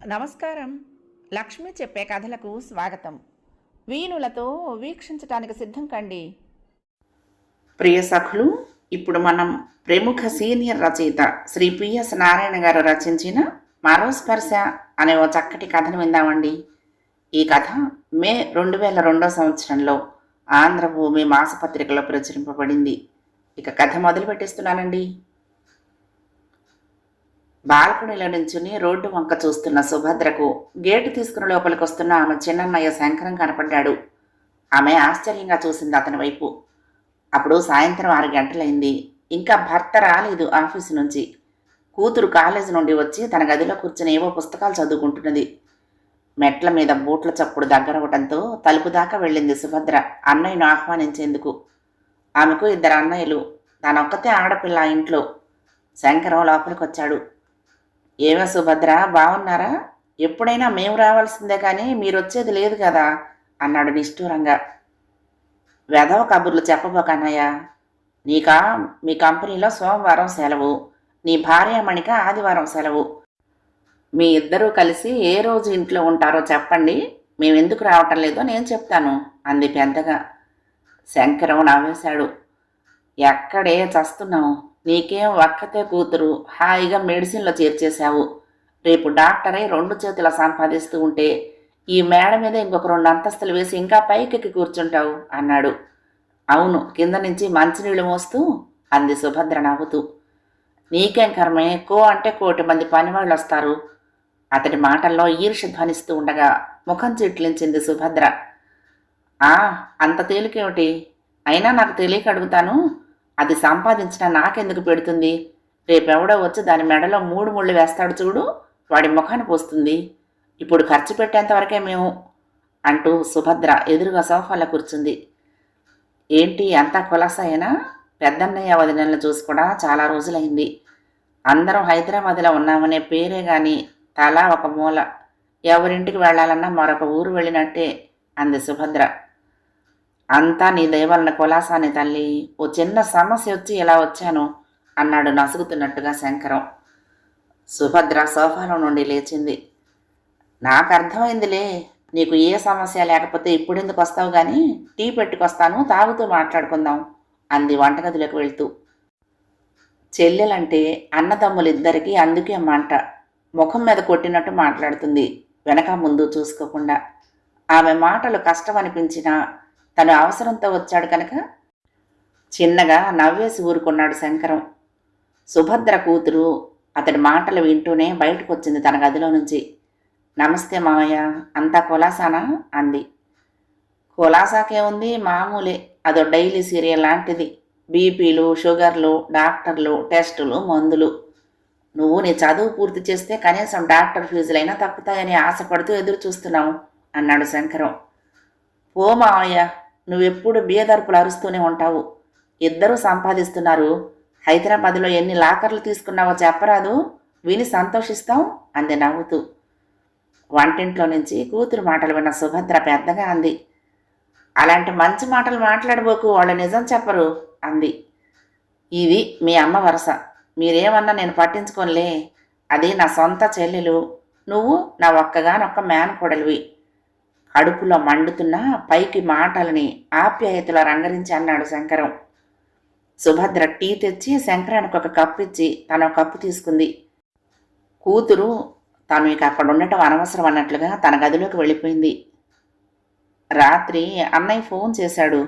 నమస్కారం. లక్ష్మి చెప్పే కథలకు స్వాగతం. వీణులతో వీక్షించటానికి సిద్ధం కండి. ప్రియ సఖులు ఇప్పుడు మనం ప్రముఖ సీనియర్ రచయిత శ్రీ పిఎస్ నారాయణ గారు రచించిన మరో స్పర్శ అనే ఓ చక్కటి కథను విందామండి. ఈ కథ మే రెండు వేల రెండో సంవత్సరంలో ఆంధ్రభూమి మాసపత్రికలో ప్రచురింపబడింది. ఇక కథ మొదలు పెట్టేస్తున్నానండి బాల్కనీలో నుంచుని రోడ్డు వంక చూస్తున్న సుభద్రకు గేటు తీసుకుని లోపలికి వస్తున్న ఆమె చిన్నన్నయ్య శంకరం కనపడ్డాడు. ఆమె ఆశ్చర్యంగా చూసింది అతని వైపు. అప్పుడు సాయంత్రం ఆరు గంటలైంది. ఇంకా భర్త రాలేదు ఆఫీసు నుంచి. కూతురు కాలేజీ నుండి వచ్చి తన గదిలో కూర్చుని ఏవో పుస్తకాలు చదువుకుంటున్నది. మెట్ల మీద బూట్ల చప్పుడు దగ్గరవటంతో తలుపు దాకా వెళ్ళింది సుభద్ర అన్నయ్యను ఆహ్వానించేందుకు. ఆమెకు ఇద్దరు అన్నయ్యలు తనొక్కతే ఆడపిల్ల ఇంట్లో. శంకరం లోపలికొచ్చాడు. ఏమో సుభద్ర బాగున్నారా ఎప్పుడైనా మేము రావాల్సిందే కానీ మీరు వచ్చేది లేదు కదా అన్నాడు నిష్ఠూరంగా. వెధవ కబుర్లు చెప్పబోకన్నయ్య. నీకా మీ కంపెనీలో సోమవారం సెలవు నీ భార్యామణిక ఆదివారం సెలవు. మీ ఇద్దరూ కలిసి ఏ రోజు ఇంట్లో ఉంటారో చెప్పండి మేము ఎందుకు రావటం లేదో నేను చెప్తాను అంది పెద్దగా. శంకరం నవ్వేశాడు. ఎక్కడే చస్తున్నావు? నీకేం ఒక్కతే కూతురు హాయిగా మెడిసిన్లో చేర్చేశావు. రేపు డాక్టరై రెండు చేతుల సంపాదిస్తూ ఉంటే ఈ మేడ మీద ఇంకొక రెండు అంతస్తులు వేసి ఇంకా పైకెక్కి కూర్చుంటావు అన్నాడు. అవును కింద నుంచి మంచినీళ్ళు మోస్తూ అంది సుభద్ర నవ్వుతూ. నీకేం కర్మే? కో అంటే కోటి మంది పనివాళ్ళు వస్తారు అతడి మాటల్లో ఈర్ష ధ్వనిస్తూ ఉండగా ముఖం చిట్లించింది సుభద్ర. ఆ అంత తేలికేమిటి? అయినా నాకు తెలియక అడుగుతాను. అది సంపాదించిన నాకెందుకు పెడుతుంది? రేపెవడో వచ్చి దాని మెడలో మూడు ముళ్ళు వేస్తాడు చూడు వాడి ముఖాన్ని పోస్తుంది. ఇప్పుడు ఖర్చు పెట్టేంతవరకే మేము అంటూ సుభద్ర ఎదురుగా సోఫాలో కూర్చుంది. ఏంటి అంతా కులాసైనా పెద్దన్నయ్య వదినలను చూసి కూడా చాలా రోజులైంది. అందరం హైదరాబాద్లో ఉన్నామనే పేరే కానీ తలా ఒక మూల. ఎవరింటికి వెళ్ళాలన్నా మరొక ఊరు వెళ్ళినట్టే అంది సుభద్ర. అంతా నీ దయవలన కులాసాని తల్లి ఓ చిన్న సమస్య వచ్చి ఇలా వచ్చాను అన్నాడు నసుగుతున్నట్టుగా శంకరం. సుభద్ర సోఫాలో నుండి లేచింది. నాకు అర్థమైందిలే నీకు ఏ సమస్య లేకపోతే ఇప్పుడెందుకు వస్తావు కానీ టీ పెట్టుకొస్తాను తాగుతూ మాట్లాడుకుందాం అంది వంటగదిలోకి వెళ్తూ. చెల్లెలంటే అన్నదమ్ములిద్దరికీ అందుకే మంట ముఖం మీద కొట్టినట్టు మాట్లాడుతుంది వెనక ముందు చూసుకోకుండా. ఆమె మాటలు కష్టం అనిపించినా తను అవసరంతో వచ్చాడు కనుక చిన్నగా నవ్వేసి ఊరుకున్నాడు శంకరం. సుభద్ర కూతురు అతడి మాటలు వింటూనే బయటకు వచ్చింది తన గదిలో నుంచి. నమస్తే మావయ్య అంతా కులాసానా? అంది. కులాసాకే ఉంది మామూలే. అదో డైలీ సీరియల్ లాంటిది. బీపీలు షుగర్లు డాక్టర్లు టెస్టులు మందులు. నువ్వు నీ చదువు పూర్తి చేస్తే కనీసం డాక్టర్ ఫీజులైనా తప్పుతాయని ఆశపడుతూ ఎదురు చూస్తున్నావు అన్నాడు శంకరం. ఓ మావయ్య నువ్వెప్పుడు బియ్యదరుపులు అరుస్తూనే ఉంటావు. ఇద్దరూ సంపాదిస్తున్నారు. హైదరాబాద్లో ఎన్ని లాకర్లు తీసుకున్నావో చెప్పరాదు. విని సంతోషిస్తాం అంది నవ్వుతూ. వంటింట్లో నుంచి కూతురు మాటలు విన్న సుభద్ర పెద్దగా అంది. అలాంటి మంచి మాటలు మాట్లాడబోకు వాళ్ళు నిజం చెప్పరు అంది. ఇది మీ అమ్మ వరస. మీరేమన్నా నేను పట్టించుకోనులే. అది నా సొంత చెల్లెలు. నువ్వు నా ఒక్కగానొక్క మేనకోడలివి. కడుపులో మండుతున్న పైకి మాటలని ఆప్యాయతలో రంగరించి అన్నాడు శంకరం. సుభద్ర టీ తెచ్చి శంకరానికి ఒక కప్పు ఇచ్చి తన కప్పు తీసుకుంది. కూతురు తాను ఇక అక్కడ ఉండటం అనవసరం అన్నట్లుగా తన గదిలోకి వెళ్ళిపోయింది. రాత్రి అన్నయ్య ఫోన్ చేశాడు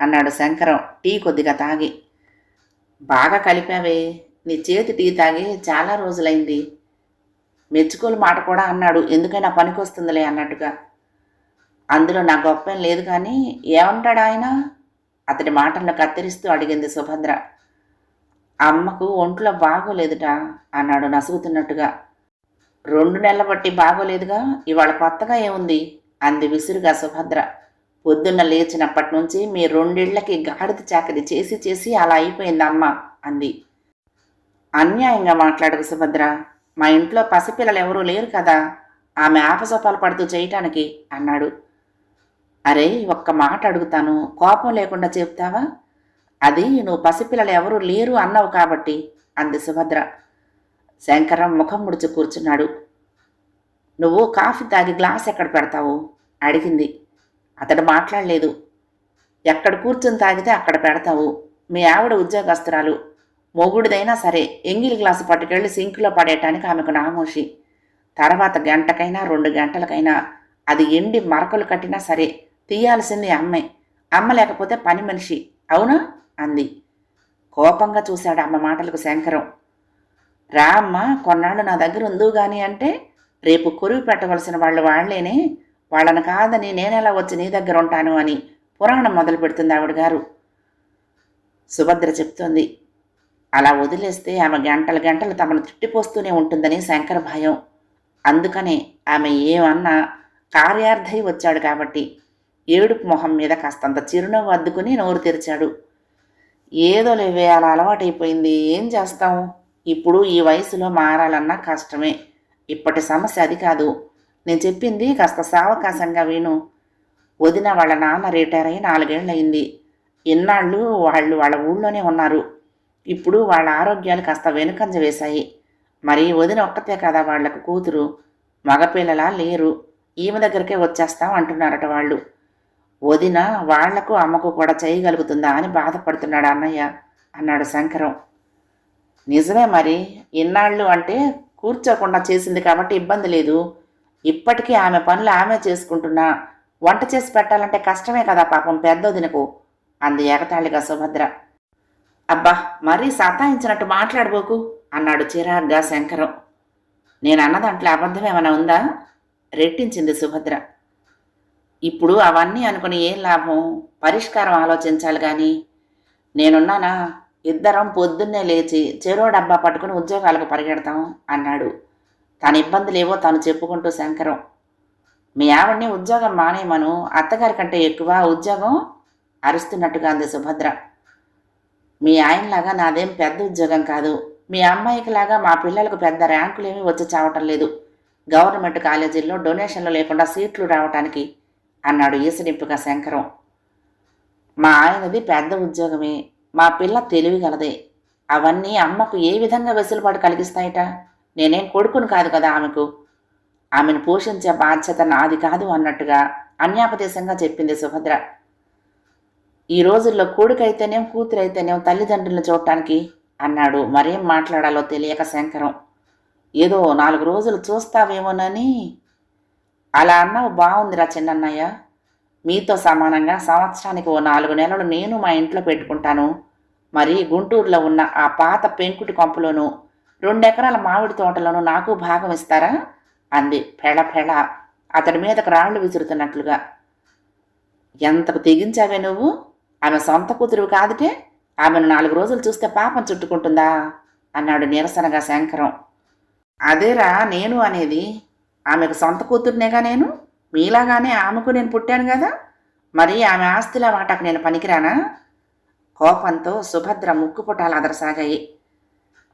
అన్నాడు శంకరం టీ కొద్దిగా తాగి. బాగా కలిపావే నీ చేతి టీ తాగి చాలా రోజులైంది. మెచ్చుకోలు మాట కూడా అన్నాడు ఎందుకైనా పనికొస్తుందిలే అన్నట్టుగా. అందులో నా గొప్పం లేదు కానీ ఏమంటాడు ఆయన? అతడి మాటలను కత్తిరిస్తూ అడిగింది సుభద్ర. అమ్మకు ఒంట్లో బాగోలేదుట అన్నాడు నసుగుతున్నట్టుగా. రెండు నెలల బట్టి బాగోలేదుగా? ఇవాళ కొత్తగా ఏముంది? అంది విసురుగా సుభద్ర. పొద్దున్న లేచినప్పటి నుంచి మీ రెండిళ్ళకి గాడిద చాకరి చేసి చేసి అలా అయిపోయింది అమ్మ అంది. అన్యాయంగా మాట్లాడకు సుభద్ర. మా ఇంట్లో పసిపిల్లలు ఎవరూ లేరు కదా? ఆమె ఆపసోపాలు పడుతూ చేయటానికి అన్నాడు. అరే ఒక్క మాట అడుగుతాను. కోపం లేకుండా చెప్తావా అది నువ్వు పసిపిల్లలు ఎవరూ లేరు అన్నావు కాబట్టి అంది సుభద్ర. శంకరం ముఖం ముడిచి కూర్చున్నాడు. నువ్వు కాఫీ తాగి గ్లాస్ ఎక్కడ పెడతావు? అడిగింది. అతడు మాట్లాడలేదు. ఎక్కడ కూర్చుని తాగితే అక్కడ పెడతావు. మీ ఆవిడ ఉద్యోగస్తురాలు. మొగుడిదైనా సరే ఎంగిల్ గ్లాసు పట్టుకెళ్ళి సింకులో పడేయటానికి ఆమెకు నామోషి. తర్వాత గంటకైనా రెండు గంటలకైనా అది ఎండి మరకలు కట్టినా సరే తీయాల్సింది అమ్మే. అమ్మ లేకపోతే పని మనిషి. అవునా? అంది. కోపంగా చూశాడు అమ్మ మాటలకు శంకరం. రా అమ్మ కొన్నాళ్ళు నా దగ్గర ఉందో గాని అంటే రేపు కొరువు పెట్టవలసిన వాళ్ళు వాళ్ళేనే. వాళ్ళని కాదని నేనెలా వచ్చి నీ దగ్గర ఉంటాను అని పురాణం మొదలు పెడుతుంది ఆవిడ గారు. సుభద్ర చెప్తుంది. అలా వదిలేస్తే ఆమె గంటలు గంటలు తమను తిట్టిపోస్తూనే ఉంటుందని శంకర భయం. అందుకనే ఆమె ఏమన్నా కార్యార్థై వచ్చాడు కాబట్టి ఏడుపు మొహం మీద కాస్తంత చిరునవ్వు అద్దుకుని నోరు తెరిచాడు. ఏదో లేవే అలా అలవాటైపోయింది. ఏం చేస్తాం? ఇప్పుడు ఈ వయసులో మారాలన్నా కష్టమే. ఇప్పటి సమస్య అది కాదు. నేను చెప్పింది కాస్త సావకాశంగా విను. వదిన వాళ్ళ నాన్న రిటైర్ అయి నాలుగేళ్ళయింది ఇన్నాళ్ళు వాళ్ళు వాళ్ళ ఊళ్ళోనే ఉన్నారు. ఇప్పుడు వాళ్ళ ఆరోగ్యాలు కాస్త వెనుకంజ వేశాయి. మరి వదిన ఒక్కతే కదా వాళ్ళకు కూతురు? మగపిల్లలా లేరు. ఈమె దగ్గరికే వచ్చేస్తాం అంటున్నారట వాళ్ళు. వదిన వాళ్ళకు అమ్మకు కూడా చేయగలుగుతుందా అని బాధపడుతున్నాడు అన్నయ్య అన్నాడు శంకరం. నిజమే మరి ఇన్నాళ్ళు అంటే కూర్చోకుండా చేసింది కాబట్టి ఇబ్బంది లేదు. ఇప్పటికీ ఆమె పనులు ఆమె చేసుకుంటున్నా. వంట చేసి పెట్టాలంటే కష్టమే కదా పాపం పెద్దోదినకు అంది ఎగతాళిగా సుభద్ర. అబ్బా మరీ సతాయించినట్టు మాట్లాడబోకు అన్నాడు చిరాగ్గా శంకరం. నేను అన్న దాంట్లో అబద్ధం ఏమైనా ఉందా? రెట్టించింది సుభద్ర. ఇప్పుడు అవన్నీ అనుకుని ఏం లాభం? పరిష్కారం ఆలోచించాలి కానీ నేనున్నానా? ఇద్దరం పొద్దున్నే లేచి చెరో డబ్బా పట్టుకుని ఉద్యోగాలకు పరిగెడతాం అన్నాడు. తన ఇబ్బందులేవో తను చెప్పుకుంటూ శంకరం. మీ ఆవిడ్ని ఉద్యోగం మానేయమను. అత్తగారి కంటే ఎక్కువ ఉద్యోగం? అరుస్తున్నట్టుగా అంది సుభద్ర. మీ ఆయనలాగా నాదేం పెద్ద ఉద్యోగం కాదు. మీ అమ్మాయికి లాగా మా పిల్లలకు పెద్ద ర్యాంకులేమీ వచ్చి చావటం లేదు. గవర్నమెంట్ కాలేజీల్లో డొనేషన్లు లేకుండా సీట్లు రావటానికి అన్నాడు ఈసడింపుగా శంకరం. మా ఆయనది పెద్ద ఉద్యోగమే మా పిల్ల తెలివిగలదే అవన్నీ అమ్మకు ఏ విధంగా వెసులుబాటు కలిగిస్తాయట? నేనేం కొడుకును కాదు కదా ఆమెకు? ఆమెను పోషించే బాధ్యత నాది కాదు అన్నట్టుగా అన్యాపదేశంగా చెప్పింది సుభద్ర. ఈ రోజుల్లో కొడుకైతేనేం కూతురైతేనేం తల్లిదండ్రులను చూడటానికి? అన్నాడు. మరేం మాట్లాడాలో తెలియక శంకరం. ఏదో నాలుగు రోజులు చూస్తావేమోనని అలా అన్నావు బాగుందిరా చిన్నన్నయ్య. మీతో సమానంగా సంవత్సరానికి ఓ నాలుగు నెలలు నేను మా ఇంట్లో పెట్టుకుంటాను. మరి గుంటూరులో ఉన్న ఆ పాత పెంకుటి కొంపలోను రెండెకరాల మామిడి తోటలోను నాకు భాగం ఇస్తారా? అంది ఫెళ ఫెళ అతడి మీదకు రాళ్ళు విసురుతున్నట్లుగా. ఎంతకు తెగించావే నువ్వు? ఆమె సొంత కూతురు కాదుటే? ఆమెను నాలుగు రోజులు చూస్తే పాపం చుట్టుకుంటుందా? అన్నాడు నిరసనగా శంకరం. అదేరా నేను అనేది ఆమెకు సొంత కూతుర్నేగా నేను? మీలాగానే ఆమెకు నేను పుట్టాను కదా? మరి ఆమె ఆస్తిలా వాటాకు నేను పనికిరానా? కోపంతో సుభద్ర ముక్కుపుటాలు అదరసాగాయి.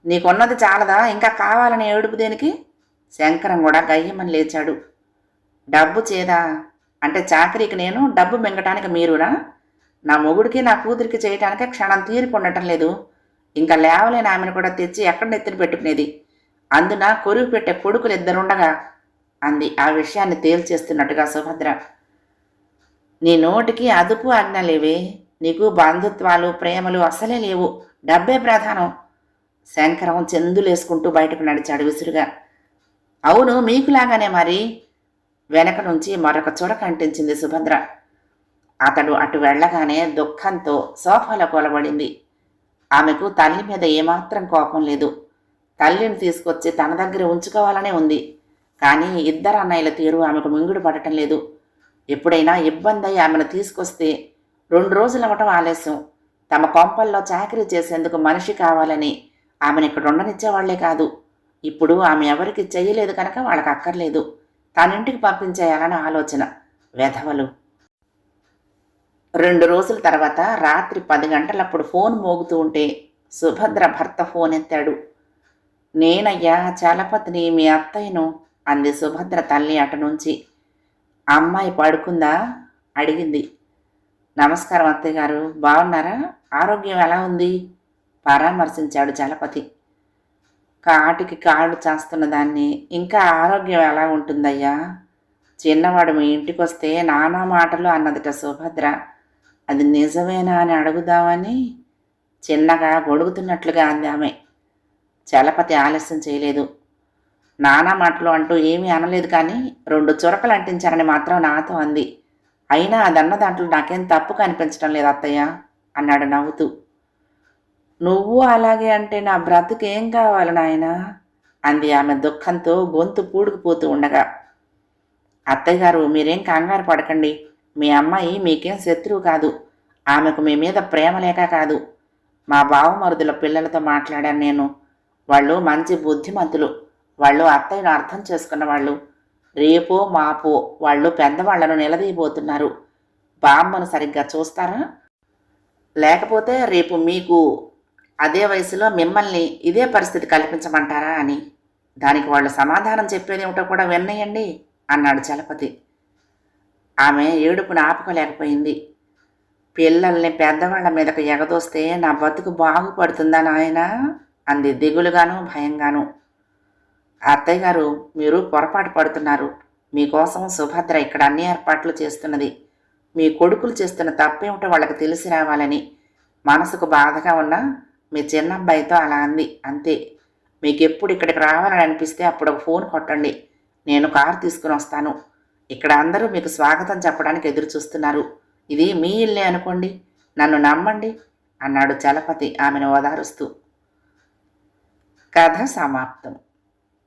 నీకున్నది చాలదా? ఇంకా కావాలని ఏడుపు దేనికి? శంకరం కూడా గయ్యమని లేచాడు. డబ్బు చేదా? అంటే చాకరీకి నేను డబ్బు మింగటానికి మీరునా నా మొగుడికి నా కూతురికి చేయటానికి క్షణం తీరిక ఉండటం లేదు. ఇంకా లేవలేని ఆమెను కూడా తెచ్చి ఎక్కడ నెత్తిన పెట్టుకునేది? అందున కొరువు పెట్టే కొడుకులు ఇద్దరుండగా అంది. ఆ విషయాన్ని తేల్చేస్తున్నట్టుగా సుభద్ర. నీ నోటికి అదుపు ఆజ్ఞ లేవే నీకు బంధుత్వాలు ప్రేమలు అసలే లేవు. డబ్బే ప్రధానం. శంకరం చెందులేసుకుంటూ బయటకు నడిచాడు విసురుగా. అవును మీకులాగానే మరి? వెనక నుంచి మరొక చురక కంటించింది సుభద్ర. అతడు అటు వెళ్ళగానే దుఃఖంతో సోఫాలో కొలబడింది. ఆమెకు తల్లి మీద ఏమాత్రం కోపం లేదు. తల్లిని తీసుకొచ్చి తన దగ్గర ఉంచుకోవాలనే ఉంది. కానీ ఇద్దరు అన్నయ్యల తీరు ఆమెకు మింగుడు పడటం లేదు. ఎప్పుడైనా ఇబ్బంది అయి ఆమెను తీసుకొస్తే రెండు రోజులు అవ్వటం ఆలస్యం. తమ కొంపల్లో చాకరీ చేసేందుకు మనిషి కావాలని ఆమెను ఇక్కడ ఉండనిచ్చేవాళ్ళే కాదు. ఇప్పుడు ఆమె ఎవరికి చెయ్యలేదు కనుక వాళ్ళకి అక్కర్లేదు. తనింటికి పంపించేయాలని ఆలోచన. వెధవలు. రెండు రోజుల తర్వాత రాత్రి పది గంటలప్పుడు ఫోన్ మోగుతూ ఉంటే సుభద్ర భర్త ఫోన్ ఎత్తాడు. నేనయ్యా చలపతిని మీ అత్తయ్యను అంది సుభద్ర తల్లి అటు నుంచి. అమ్మాయి పడుకుందా? అడిగింది. నమస్కారం అత్తయ్య గారు బాగున్నారా? ఆరోగ్యం ఎలా ఉంది? పరామర్శించాడు చలపతి. కాటికి కాళ్ళు చేస్తున్న దాన్ని ఇంకా ఆరోగ్యం ఎలా ఉంటుందయ్యా? చిన్నవాడు మీ ఇంటికి వస్తే నానా మాటలు అన్నదిట సుభద్ర. అది నిజమేనా అని అడుగుదామని చిన్నగా గొడుగుతున్నట్లుగా అంది ఆమె. చలపతి ఆలస్యం చేయలేదు. నానా మాటలు అంటూ ఏమీ అనలేదు కానీ రెండు చురకలు అంటించారని మాత్రం నాతో అంది. అయినా అదన్న దాంట్లో నాకేం తప్పు కనిపించడం లేదు అత్తయ్య అన్నాడు నవ్వుతూ. నువ్వు అలాగే అంటే నా బ్రతుకేం కావాలి నాయనా? అంది ఆమె దుఃఖంతో గొంతు పూడుకుపోతూ ఉండగా. అత్తయ్య గారు మీరేం కంగారు పడకండి. మీ అమ్మాయి మీకేం శత్రువు కాదు. ఆమెకు మీ మీద ప్రేమ లేక కాదు. మా బావమరుదుల పిల్లలతో మాట్లాడాను నేను. వాళ్ళు మంచి బుద్ధిమంతులు. వాళ్ళు అత్తయ్యను అర్థం చేసుకున్న వాళ్ళు రేపో మాపో వాళ్ళు పెద్దవాళ్ళను నిలదీయబోతున్నారు. బామ్మను సరిగ్గా చూస్తారా? లేకపోతే రేపు మీకు అదే వయసులో మిమ్మల్ని ఇదే పరిస్థితి కల్పించమంటారా అని. దానికి వాళ్ళు సమాధానం చెప్పేదేమిటో కూడా విన్నయండి అన్నాడు చలపతి. ఆమె ఏడుపును ఆపుకోలేకపోయింది. పిల్లల్ని పెద్దవాళ్ళ మీదకు ఎగదోస్తే నా బతుకు బాగుపడుతుందా నాయనా? అంది దిగులుగాను భయంగాను. అత్తయ్య గారు మీరు పొరపాటు పడుతున్నారు. మీకోసం సుభద్ర ఇక్కడ అన్ని ఏర్పాట్లు చేస్తున్నది. మీ కొడుకులు చేస్తున్న తప్పేమిటో వాళ్ళకి తెలిసి రావాలని మనసుకు బాధగా ఉన్నా మీ చిన్నబ్బాయితో అలా అంది. అంతే. మీకు ఎప్పుడు ఇక్కడికి రావాలని అనిపిస్తే అప్పుడు ఒక ఫోన్ కొట్టండి. నేను కారు తీసుకుని వస్తాను. ఇక్కడ అందరూ మీకు స్వాగతం చెప్పడానికి ఎదురు చూస్తున్నారు. ఇది మీ ఇల్లే అనుకోండి. నన్ను నమ్మండి అన్నాడు చలపతి ఆమెను ఓదారుస్తూ. కథ సమాప్తం.